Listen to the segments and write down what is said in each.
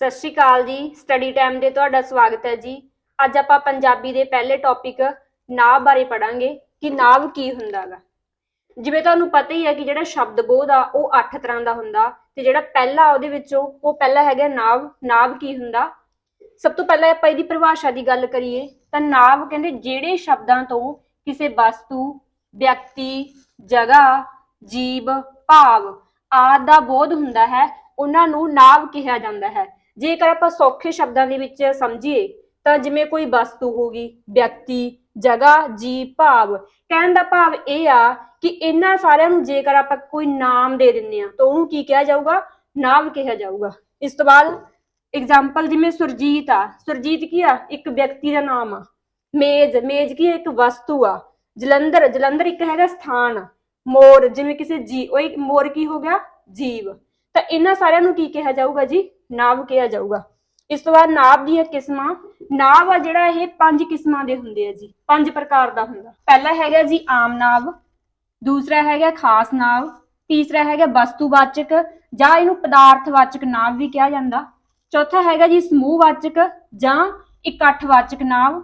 ਸਤਿ ਸ਼੍ਰੀ ਅਕਾਲ ਜੀ। Study time ਦੇ ਤੁਹਾਡਾ ਸਵਾਗਤ ਹੈ ਜੀ। ਅੱਜ ਆਪਾਂ ਪੰਜਾਬੀ ਦੇ ਪਹਿਲੇ ਟੌਪਿਕ ਨਾਵ ਬਾਰੇ ਪੜਾਂਗੇ ਕਿ ਨਾਵ ਕੀ ਹੁੰਦਾ ਗਾ ਜਿਵੇਂ ਤੁਹਾਨੂੰ ਪਤਾ ਹੀ ਹੈ ਕਿ ਜਿਹੜਾ ਸ਼ਬਦ ਬੋਧ ਆ, ਉਹ 8 ਤਰ੍ਹਾਂ ਦਾ ਹੁੰਦਾ ਤੇ ਜਿਹੜਾ ਪਹਿਲਾ ਉਹਦੇ ਵਿੱਚੋਂ, ਉਹ ਪਹਿਲਾ ਹੈਗਾ ਨਾਵ। ਨਾਵ ਕੀ ਹੁੰਦਾ? ਸਭ ਤੋਂ ਪਹਿਲਾਂ ਆਪਾਂ ਇਹਦੀ ਪਰਿਭਾਸ਼ਾ ਦੀ ਗੱਲ ਕਰੀਏ, ਤਾਂ ਨਾਵ ਕਹਿੰਦੇ ਜਿਹੜੇ ਸ਼ਬਦਾਂ ਤੋਂ ਕਿਸੇ ਵਸਤੂ, ਵਿਅਕਤੀ, ਜਗ੍ਹਾ, ਜੀਵ, ਭਾਵ ਆਦਿ ਦਾ ਬੋਧ ਹੁੰਦਾ ਹੈ, ਉਹਨਾਂ ਨੂੰ ਨਾਵ ਕਿਹਾ ਜਾਂਦਾ ਹੈ। ਜੇਕਰ ਆਪਾਂ ਸੌਖੇ ਸ਼ਬਦਾਂ ਦੇ ਵਿੱਚ ਸਮਝੀਏ, ਤਾਂ ਜਿਵੇਂ ਕੋਈ ਵਸਤੂ ਹੋਗੀ ਵਿਅਕਤੀ, ਜਗ੍ਹਾ, ਜੀਵ, ਭਾਵ, ਕਹਿਣ ਦਾ ਭਾਵ ਇਹ ਆ ਕਿ ਇਹਨਾਂ ਸਾਰਿਆਂ ਨੂੰ ਜੇਕਰ ਆਪਾਂ ਕੋਈ ਨਾਮ ਦੇ ਦਿੰਦੇ ਆ ਤਾਂ ਉਹਨੂੰ ਕੀ ਕਿਹਾ ਜਾਊਗਾ? ਨਾਮ ਕਿਹਾ ਜਾਊਗਾ। ਇਸ ਤੋਂ ਬਾਅਦ ਐਗਜ਼ਾਮਪਲ ਜਿਵੇਂ ਸੁਰਜੀਤ ਆ, ਸੁਰਜੀਤ ਕੀ ਆ? ਇੱਕ ਵਿਅਕਤੀ ਦਾ ਨਾਮ ਆ। ਮੇਜ਼ ਮੇਜ਼ ਕੀ ਆ? ਇੱਕ ਵਸਤੂ ਆ। ਜਲੰਧਰ ਜਲੰਧਰ ਇੱਕ ਹੈਗਾ ਸਥਾਨ ਮੋਰ, ਜਿਵੇਂ ਕਿਸੇ ਜੀ ਉਹ ਇੱਕ ਮੋਰ ਕੀ ਹੋ ਗਿਆ? ਜੀਵ। ਤਾਂ ਇਹਨਾਂ ਸਾਰਿਆਂ ਨੂੰ ਕੀ ਕਿਹਾ ਜਾਊਗਾ ਜੀ? ਨਾਮ ਕਿਹਾ ਜਾਊਗਾ। ਇਸ ਤੋਂ ਬਾਅਦ ਨਾਮ ਦੀਆਂ ਕਿਸਮਾਂ ਨਾਮ ਆ ਜਿਹੜਾ ਇਹ ਪੰਜ ਕਿਸਮਾਂ ਦੇ ਹੁੰਦੇ ਆ ਜੀ, ਪੰਜ ਪ੍ਰਕਾਰ ਦਾ ਹੁੰਦਾ। ਪਹਿਲਾ ਹੈਗਾ ਜੀ ਆਮ ਨਾਮ ਦੂਸਰਾ ਹੈਗਾ ਖਾਸ ਨਾਮ ਤੀਸਰਾ ਹੈਗਾ ਵਸਤੂਵਾਚਕ ਜਾਂ ਇਹਨੂੰ ਪਦਾਰਥਵਾਚਕ ਨਾਮ ਵੀ ਕਿਹਾ ਜਾਂਦਾ। ਚੌਥਾ ਹੈਗਾ ਜੀ ਸਮੂਹਵਾਚਕ ਜਾਂ ਇਕੱਠਵਾਚਕ ਨਾਮ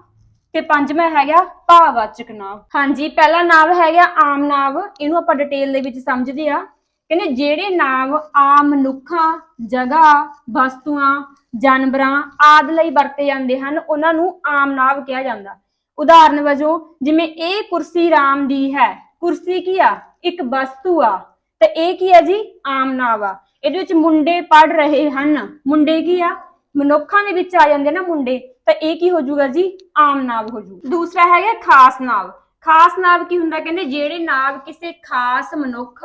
ਤੇ ਪੰਜਵਾਂ ਹੈਗਾ ਭਾਵਵਾਚਕ ਨਾਮ ਹਾਂਜੀ, ਪਹਿਲਾ ਨਾਮ ਹੈਗਾ ਆਮ ਨਾਮ ਇਹਨੂੰ ਆਪਾਂ ਡਿਟੇਲ ਦੇ ਵਿੱਚ ਸਮਝਦੇ ਆ। ਕਹਿੰਦੇ ਜਿਹੜੇ ਨਾਮ ਆਮ ਮਨੁੱਖਾਂ, ਜਗ੍ਹਾ, ਵਸਤੂਆਂ, ਜਾਨਵਰਾਂ ਆਦਿ ਲਈ ਵਰਤੇ ਜਾਂਦੇ ਹਨ, ਉਹਨਾਂ ਨੂੰ ਆਮ ਨਾਮ ਕਿਹਾ ਜਾਂਦਾ। ਉਦਾਹਰਨ ਵਜੋਂ ਜਿਵੇਂ ਇਹ ਕੁਰਸੀ ਰਾਮ ਦੀ ਹੈ, ਕੁਰਸੀ ਕੀ ਆ? ਇੱਕ ਵਸਤੂ ਆ। ਤੇ ਇਹ ਕੀ ਆ ਜੀ? ਆਮ ਨਾਮ ਆ। ਇਹਦੇ ਵਿੱਚ ਮੁੰਡੇ ਪੜ ਰਹੇ ਹਨ। ਮੁੰਡੇ ਕੀ ਆ? ਮਨੁੱਖਾਂ ਦੇ ਵਿੱਚ ਆ ਜਾਂਦੇ ਨਾ ਮੁੰਡੇ। ਤਾਂ ਇਹ ਕੀ ਹੋ ਜਾਊਗਾ ਜੀ? ਆਮ ਨਾਮ ਹੋ ਜਾਊਗਾ ਦੂਸਰਾ ਹੈਗਾ ਖਾਸ ਨਾਮ ਖਾਸ ਨਾਮ ਕੀ ਹੁੰਦਾ? ਕਹਿੰਦੇ ਜਿਹੜੇ ਨਾਮ ਕਿਸੇ ਖਾਸ ਮਨੁੱਖ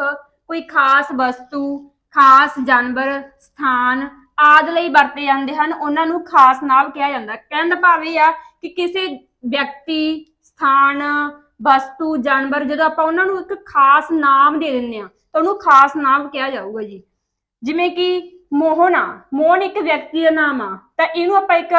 ਕੋਈ ਖਾਸ ਵਸਤੂ, ਖਾਸ ਜਾਨਵਰ, ਸਥਾਨ ਆਦਿ ਲਈ ਵਰਤੇ ਜਾਂਦੇ ਹਨ। ਉਹਨਾਂ ਨੂੰ ਖਾਸ ਨਾਮ ਕਿਹਾ ਜਾਂਦਾ। ਕਹਿਣ ਦਾ ਭਾਵ ਇਹ ਆ ਕਿ ਕਿਸੇ ਵਿਅਕਤੀ, ਸਥਾਨ, ਵਸਤੂ, ਜਾਨਵਰ, ਜਦੋਂ ਆਪਾਂ ਉਹਨਾਂ ਨੂੰ ਇੱਕ ਖਾਸ ਨਾਮ ਦੇ ਦਿੰਦੇ ਆ ਤਾਂ ਉਹਨੂੰ ਖਾਸ ਨਾਮ ਕਿਹਾ ਜਾਊਗਾ ਜੀ। ਜਿਵੇਂ ਕਿ ਮੋਹਨ ਆ ਮੋਹਨ ਇੱਕ ਵਿਅਕਤੀ ਦਾ ਨਾਮ ਆ। ਤਾਂ ਇਹਨੂੰ ਆਪਾਂ ਇੱਕ,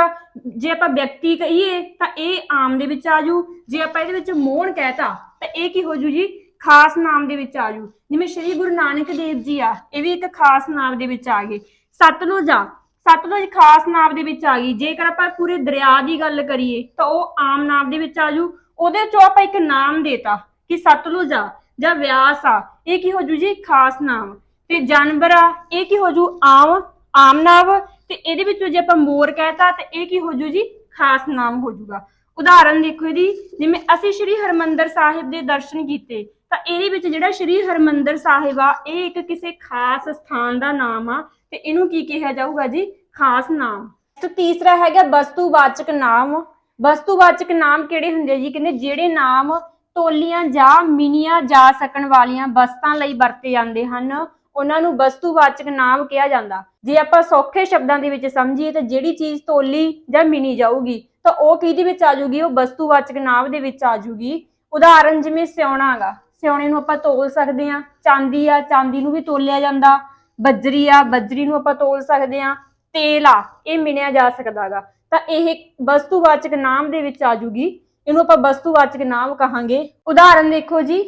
ਜੇ ਆਪਾਂ ਵਿਅਕਤੀ ਕਹੀਏ, ਤਾਂ ਇਹ ਆਮ ਦੇ ਵਿੱਚ ਆਜੂ ਜੇ। ਆਪਾਂ ਇਹਦੇ ਵਿੱਚ ਮੋਹਨ ਕਹਿਤਾ ਤਾਂ ਇਹ ਕੀ ਹੋ ਜੂ ਜੀ? ਖਾਸ ਨਾਮ ਦੇ ਵਿੱਚ ਆਜੂ ਜਿਵੇਂ ਸ਼੍ਰੀ ਗੁਰੂ ਨਾਨਕ ਦੇਵ ਜੀ ਆ, ਇਹ ਵੀ ਇੱਕ ਖਾਸ ਨਾਮ ਦੇ ਵਿੱਚ ਆ ਗਏ। ਸਤਲੁਜ ਆ, ਸਤਲੁਜ ਖਾਸ ਨਾਮ ਦੇ ਵਿੱਚ ਆ ਗਈ। ਜੇਕਰ ਆਪਾਂ ਪੂਰੇ ਦਰਿਆ ਦੀ ਗੱਲ ਕਰੀਏ, ਤਾਂ ਉਹ ਆਮ ਨਾਮ ਦੇ ਵਿੱਚ ਆਜੂ ਉਹਦੇ ਚੋਂ ਆਪਾਂ ਇੱਕ ਨਾਮ ਦੇਤਾ ਕਿ ਸਤਲੁਜ ਆ ਜਾਂ ਵਿਆਸ ਆ। ਇਹ ਕੀ ਹੋ ਜੂ ਜੀ? ਖਾਸ ਨਾਮ। ਤੇ ਜਾਨਵਰ ਆ, ਇਹ ਕੀ ਹੋ ਜੂ? ਆਮ ਆਮ ਨਾਮ ਤੇ ਇਹਦੇ ਵਿੱਚੋਂ ਜੇ ਆਪਾਂ ਮੋਰ ਕਹਿਤਾ, ਤੇ ਇਹ ਕੀ ਹੋ ਜੂ ਜੀ? ਖਾਸ ਨਾਮ ਹੋ ਜੂਗਾ। ਉਦਾਹਰਨ ਦੇਖੋ ਇਹਦੀ, ਜਿਵੇਂ ਅਸੀਂ ਸ਼੍ਰੀ ਹਰਮੰਦਰ ਸਾਹਿਬ ਦੇ ਦਰਸ਼ਨ ਕੀਤੇ, ਤਾਂ ਇਹਦੇ ਵਿੱਚ ਜਿਹੜਾ ਸ਼੍ਰੀ ਹਰਮੰਦਰ ਸਾਹਿਬ ਆ, ਇਹ ਇੱਕ ਕਿਸੇ ਖਾਸ ਸਥਾਨ ਦਾ ਨਾਮ ਆ, ਤੇ ਇਹਨੂੰ ਕੀ ਕਿਹਾ ਜਾਊਗਾ ਜੀ? ਖਾਸ ਨਾਮ। ਤੇ ਤੀਸਰਾ ਹੈਗਾ ਵਸਤੂਵਾਚਕ ਨਾਮ। ਵਸਤੂਵਾਚਕ ਨਾਮ ਕਿਹੜੇ ਹੁੰਦੇ ਜੀ? ਕਹਿੰਦੇ ਜਿਹੜੇ ਨਾਮ ਤੋਲੀਆਂ ਜਾਂ ਮਿਨੀਆਂ ਜਾ ਸਕਣ ਵਾਲੀਆਂ ਵਸਤਾਂ ਲਈ ਵਰਤੇ ਜਾਂਦੇ ਹਨ, ਉਹਨਾਂ ਨੂੰ ਵਸਤੂਵਾਚਕ ਨਾਮ ਕਿਹਾ ਜਾਂਦਾ। ਜੇ ਆਪਾਂ ਸੌਖੇ ਸ਼ਬਦਾਂ ਦੇ ਵਿੱਚ ਸਮਝੀਏ, ਤਾਂ ਜਿਹੜੀ ਚੀਜ਼ ਤੋਲੀ ਜਾਂ ਮਿਨੀ ਜਾਊਗੀ ਤਾਂ ਉਹ ਕਿਹਦੇ ਵਿੱਚ ਆ ਜਾਊਗੀ ਉਹ ਵਸਤੂਵਾਚਕ ਨਾਮ ਦੇ ਵਿੱਚ ਆ ਜਾਊਗੀ ਉਦਾਹਰਨ ਜਿਵੇਂ ਸਿਉਣਾ ਸਿਉਣੇ ਨੂੰ ਆਪਾਂ ਤੋਲ ਸਕਦੇ ਆ। ਚਾਂਦੀ ਆ, ਚਾਂਦੀ ਨੂੰ ਵੀ ਤੋਲਿਆ ਜਾਂਦਾ। ਬੱਜਰੀ ਆ, ਬੱਜਰੀ ਨੂੰ ਆਪਾਂ ਤੋਲ ਸਕਦੇ ਆ। ਤੇਲ ਆ, ਇਹ ਮਿਣਿਆ ਜਾ ਸਕਦਾਗਾ ਤਾਂ ਇਹ ਵਸਤੂਵਾਚਕ ਨਾਮ ਦੇ ਵਿੱਚ ਆ ਜੂਗੀ। ਇਹਨੂੰ ਆਪਾਂ ਵਸਤੂਵਾਚਕ ਨਾਮ ਕਹਾਂਗੇ। ਉਦਾਹਰਨ ਦੇਖੋ ਜੀ।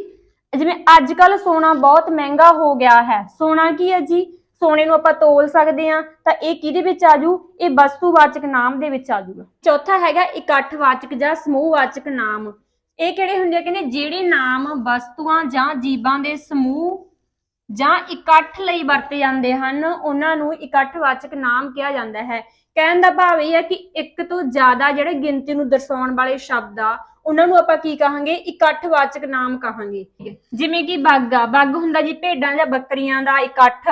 ਜਿਵੇਂ ਅੱਜ ਕੱਲ ਸੋਨਾ ਬਹੁਤ ਮਹਿੰਗਾ ਹੋ ਗਿਆ ਹੈ। ਸੋਨਾ ਕੀ ਹੈ ਜੀ? ਸੋਨੇ ਨੂੰ ਆਪਾਂ ਤੋਲ ਸਕਦੇ ਆ ਤਾਂ ਇਹ ਕਿਹਦੇ ਵਿੱਚ ਆਜੂ ਇਹ ਵਸਤੂਵਾਚਕ ਨਾਮ ਦੇ ਵਿੱਚ ਆਜੂਗਾ ਚੌਥਾ ਹੈਗਾ ਇਕੱਠਵਾਚਕ ਜਾਂ ਸਮੂਹਵਾਚਕ ਨਾਮ। ਇਹ ਕਿਹੜੇ ਹੁੰਦੇ ਆ ਕਹਿੰਦੇ? ਜਿਹੜੇ ਨਾਮ ਵਸਤੂਆਂ ਜਾਂ ਜੀਵਾਂ ਦੇ ਸਮੂਹ ਜਾਂ ਇਕੱਠ ਲਈ ਵਰਤੇ ਜਾਂਦੇ ਹਨ, ਉਹਨਾਂ ਨੂੰ ਇਕੱਠਵਾਚਕ ਨਾਮ ਕਿਹਾ ਜਾਂਦਾ ਹੈ। ਕਹਿਣ ਦਾ ਭਾਵ ਇਹ ਹੈ ਕਿ ਇੱਕ ਤੋਂ ਜ਼ਿਆਦਾ ਜਿਹੜੇ ਗਿਣਤੀ ਨੂੰ ਦਰਸਾਉਣ ਵਾਲੇ ਸ਼ਬਦ ਆ, ਉਹਨਾਂ ਨੂੰ ਆਪਾਂ ਕੀ ਕਹਾਂਗੇ? ਇਕੱਠਵਾਚਕ ਨਾਮ ਕਹਾਂਗੇ। ਜਿਵੇਂ ਕਿ ਬੱਗ ਆ, ਬੱਗ ਹੁੰਦਾ ਜੀ ਭੇਡਾਂ ਜਾਂ ਬੱਕਰੀਆਂ ਦਾ ਇਕੱਠ।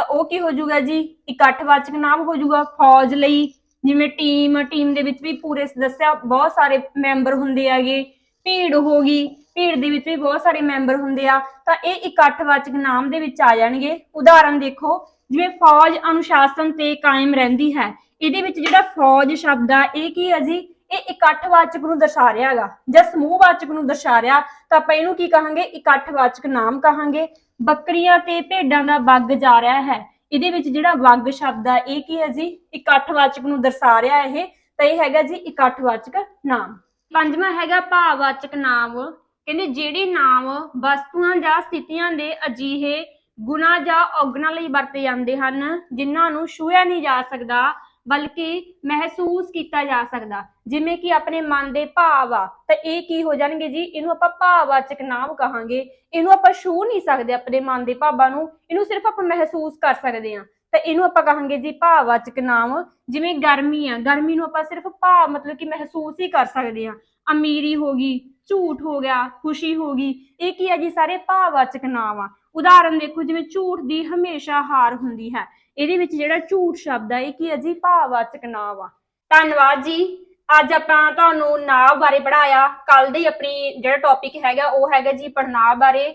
ਤਾਂ ਉਹ ਕੀ ਹੋ ਜਾਊਗਾ ਜੀ? ਇਕੱਠਵਾਚਕ ਨਾਮ ਹੋ ਜਾਊਗਾ ਫੌਜ ਲਈ। ਜਿਵੇਂ ਟੀਮ ਟੀਮ ਦੇ ਵਿੱਚ ਵੀ ਪੂਰੇ ਦੱਸਿਆ ਬਹੁਤ ਸਾਰੇ ਮੈਂਬਰ ਹੁੰਦੇ ਹੈਗੇ। ਭੀੜ ਹੋ ਗਈ, ਭੀੜ ਦੇ ਵਿੱਚ ਵੀ ਬਹੁਤ ਸਾਰੇ ਮੈਂਬਰ ਹੁੰਦੇ ਆ। ਤਾਂ ਇਹ ਇਕੱਠਵਾਚਕ ਨਾਮ ਦੇ ਵਿੱਚ ਆ ਜਾਣਗੇ। ਉਦਾਹਰਨ ਦੇਖੋ, ਜਿਵੇਂ ਫੌਜ ਅਨੁਸ਼ਾਸਨ ਤੇ ਕਾਇਮ ਰਹਿੰਦੀ ਹੈ। ਇਹਦੇ ਵਿੱਚ ਜਿਹੜਾ ਫੌਜ ਸ਼ਬਦ ਆ, ਇਹ ਕੀ ਹੈ ਜੀ? ਇਹ ਇਕੱਠਵਾਚਕ ਨੂੰ ਦਰਸਾ ਰਿਹਾ ਹੈਗਾ। ਜਾਂ ਸਮੂਹਵਾਚਕ ਨੂੰ ਦਰਸਾ ਰਿਹਾ। ਤਾਂ ਆਪਾਂ ਇਹਨੂੰ ਕੀ ਕਹਾਂਗੇ? ਇਕੱਠਵਾਚਕ ਨਾਮ ਕਹਾਂਗੇ। ਬੱਕਰੀਆਂ ਤੇ ਭੇਡਾਂ ਦਾ ਵੱਗ ਜਾ ਰਿਹਾ ਹੈ। ਇਹਦੇ ਵਿੱਚ ਜਿਹੜਾ ਵੱਗ ਸ਼ਬਦ ਆ, ਇਹ ਕੀ ਹੈ ਜੀ? ਇਕੱਠਵਾਚਕ ਨੂੰ ਦਰਸਾ ਰਿਹਾ ਇਹ, ਤਾਂ ਇਹ ਹੈਗਾ ਜੀ ਇਕੱਠਵਾਚਕ ਨਾਮ। ਪੰਜਵਾਂ ਹੈਗਾ ਭਾਵਵਾਚਕ ਨਾਮ। ਕਹਿੰਦੇ ਜਿਹੜੇ ਨਾਮ ਵਸਤੂਆਂ ਜਾਂ ਸਥਿਤੀਆਂ ਦੇ ਅਜੀਹੇ ਗੁਣਾ ਜਾਂ ਔਗਣਾਂ ਲਈ ਵਰਤੇ ਜਾਂਦੇ ਹਨ, ਜਿਨ੍ਹਾਂ ਨੂੰ ਛੂਹਿਆ ਨਹੀਂ ਜਾ ਸਕਦਾ ਬਲਕਿ ਮਹਿਸੂਸ ਕੀਤਾ ਜਾ ਸਕਦਾ। ਜਿਵੇਂ ਕਿ ਆਪਣੇ ਮਨ ਦੇ ਭਾਵ ਆ, ਤਾਂ ਇਹ ਕੀ ਹੋ ਜਾਣਗੇ ਜੀ? ਇਹਨੂੰ ਆਪਾਂ ਭਾਵਵਾਚਕ ਨਾਮ ਕਹਾਂਗੇ। ਇਹਨੂੰ ਆਪਾਂ ਛੂ ਨਹੀਂ ਸਕਦੇ ਆਪਣੇ ਮਨ ਦੇ ਭਾਵਾਂ ਨੂੰ। ਇਹਨੂੰ ਸਿਰਫ ਆਪਾਂ ਮਹਿਸੂਸ ਕਰ ਸਕਦੇ ਹਾਂ। ਤਾਂ ਇਹਨੂੰ ਆਪਾਂ ਕਹਾਂਗੇ ਜੀ ਭਾਵਵਾਚਕ ਨਾਮ। ਜਿਵੇਂ ਗਰਮੀ ਆ, ਗਰਮੀ ਨੂੰ ਆਪਾਂ ਸਿਰਫ ਭਾਵ ਮਤਲਬ ਕਿ ਮਹਿਸੂਸ ਹੀ ਕਰ ਸਕਦੇ ਹਾਂ। ਅਮੀਰੀ ਹੋ ਗਈ, ਝੂਠ ਹੋ ਗਿਆ, ਖੁਸ਼ੀ ਹੋ ਗਈ। ਇਹ ਕੀ ਆ ਜੀ? ਸਾਰੇ ਭਾਵਵਾਚਕ ਨਾਮ ਆ। ਉਦਾਹਰਨ ਦੇਖੋ, ਜਿਵੇਂ ਝੂਠ ਦੀ ਹਮੇਸ਼ਾ ਹਾਰ ਹੁੰਦੀ ਹੈ। ਇਹਦੇ ਵਿੱਚ ਜਿਹੜਾ ਝੂਠ ਸ਼ਬਦ ਆ, ਇਹ ਕੀ ਹੈ ਭਾਵਵਾਚਕ ਨਾਮ ਆ। ਧੰਨਵਾਦ ਜੀ। ਅੱਜ ਆਪਾਂ ਤੁਹਾਨੂੰ ਨਾਂਵ ਬਾਰੇ ਪੜਾਇਆ ਕੱਲ ਦੀ ਆਪਣੀ ਜਿਹੜਾ ਟੌਪਿਕ ਹੈਗਾ, ਉਹ ਹੈਗਾ ਜੀ ਪੜਨਾਵ ਬਾਰੇ।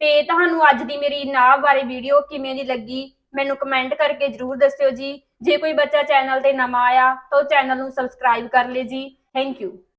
ਤੇ ਤੁਹਾਨੂੰ ਅੱਜ ਦੀ ਮੇਰੀ ਨਾਂਵ ਬਾਰੇ ਵੀਡੀਓ ਕਿਵੇਂ ਦੀ ਲੱਗੀ, ਮੈਨੂੰ ਕਮੈਂਟ ਕਰਕੇ ਜਰੂਰ ਦੱਸਿਓ ਜੀ। ਜੇ ਕੋਈ ਬੱਚਾ ਚੈਨਲ ਤੇ ਨਵਾਂ ਆਇਆ, ਤਾਂ ਚੈਨਲ ਨੂੰ ਸਬਸਕ੍ਰਾਈਬ ਕਰ ਲੇ ਜੀ। Thank you